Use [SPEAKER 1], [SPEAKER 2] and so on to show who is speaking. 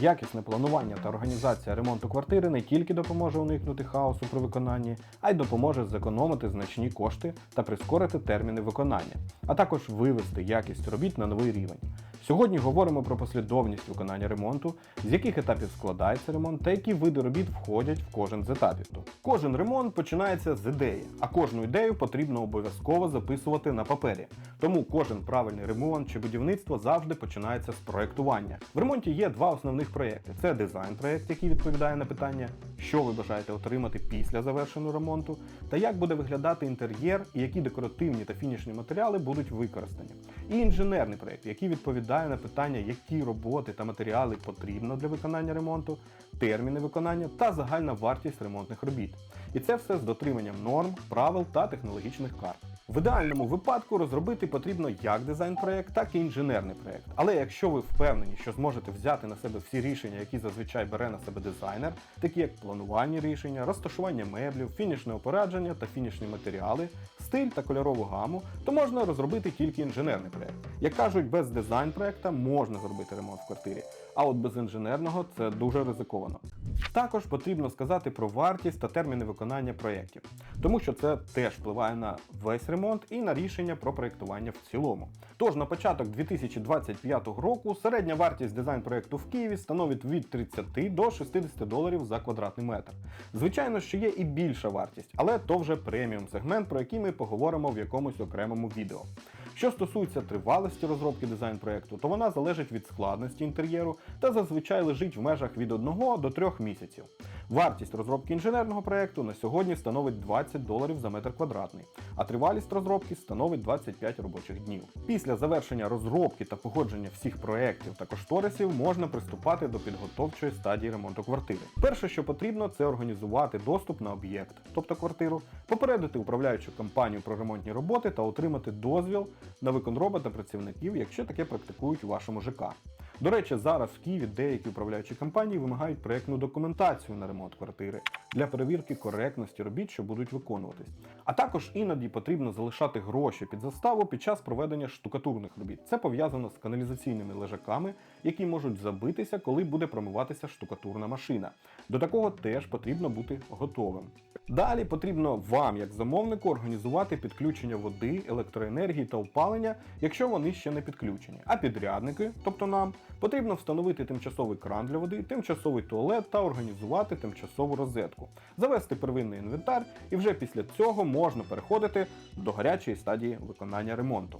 [SPEAKER 1] Якісне планування та організація ремонту квартири не тільки допоможе уникнути хаосу при виконанні, а й допоможе зекономити значні кошти та прискорити терміни виконання, а також вивести якість робіт на новий рівень. Сьогодні говоримо про послідовність виконання ремонту, з яких етапів складається ремонт та які види робіт входять в кожен з етапів. Кожен ремонт починається з ідеї, а кожну ідею потрібно обов'язково записувати на папері. Тому кожен правильний ремонт чи будівництво завжди починається з проектування. В ремонті є два основних проєкти: це дизайн-проєкт, який відповідає на питання, що ви бажаєте отримати після завершеного ремонту, та як буде виглядати інтер'єр і які декоративні та фінішні матеріали будуть використані. І інженерний проєкт, який відповідає на питання, які роботи та матеріали потрібно для виконання ремонту, терміни виконання та загальна вартість ремонтних робіт. І це все з дотриманням норм, правил та технологічних карт. В ідеальному випадку розробити потрібно як дизайн-проект, так і інженерний проект. Але якщо ви впевнені, що зможете взяти на себе всі рішення, які зазвичай бере на себе дизайнер, такі як планування рішення, розташування меблів, фінішне опорядження та фінішні матеріали, стиль та кольорову гаму, то можна розробити тільки інженерний проект. Як кажуть, без дизайн-проекта можна зробити ремонт в квартирі, а от без інженерного це дуже ризиковано. Також потрібно сказати про вартість та терміни виконання проєктів, тому що це теж впливає на весь ремонт і на рішення про проєктування в цілому. Тож на початок 2025 року середня вартість дизайн-проєкту в Києві становить від 30 до 60 доларів за квадратний метр. Звичайно, що є і більша вартість, але то вже преміум сегмент, про який ми поговоримо в якомусь окремому відео. Що стосується тривалості розробки дизайн-проєкту, то вона залежить від складності інтер'єру та зазвичай лежить в межах від 1 до 3 місяців. Вартість розробки інженерного проєкту на сьогодні становить 20 доларів за метр квадратний, а тривалість розробки становить 25 робочих днів. Після завершення розробки та погодження всіх проєктів та кошторисів можна приступати до підготовчої стадії ремонту квартири. Перше, що потрібно, це організувати доступ на об'єкт, тобто квартиру, попередити управляючу компанію про ремонтні роботи та отримати дозвіл на виконроба та працівників, якщо таке практикують у вашому ЖК. До речі, зараз в Києві деякі управляючі компанії вимагають проєктну документацію на ремонт квартири для перевірки коректності робіт, що будуть виконуватись. А також іноді потрібно залишати гроші під заставу під час проведення штукатурних робіт. Це пов'язано з каналізаційними лежаками, які можуть забитися, коли буде промиватися штукатурна машина. До такого теж потрібно бути готовим. Далі потрібно вам, як замовнику, організувати підключення води, електроенергії та опалення, якщо вони ще не підключені. А підрядники, тобто нам, потрібно встановити тимчасовий кран для води, тимчасовий туалет та організувати тимчасову розетку, завести первинний інвентар, і вже після цього можна переходити до гарячої стадії виконання ремонту.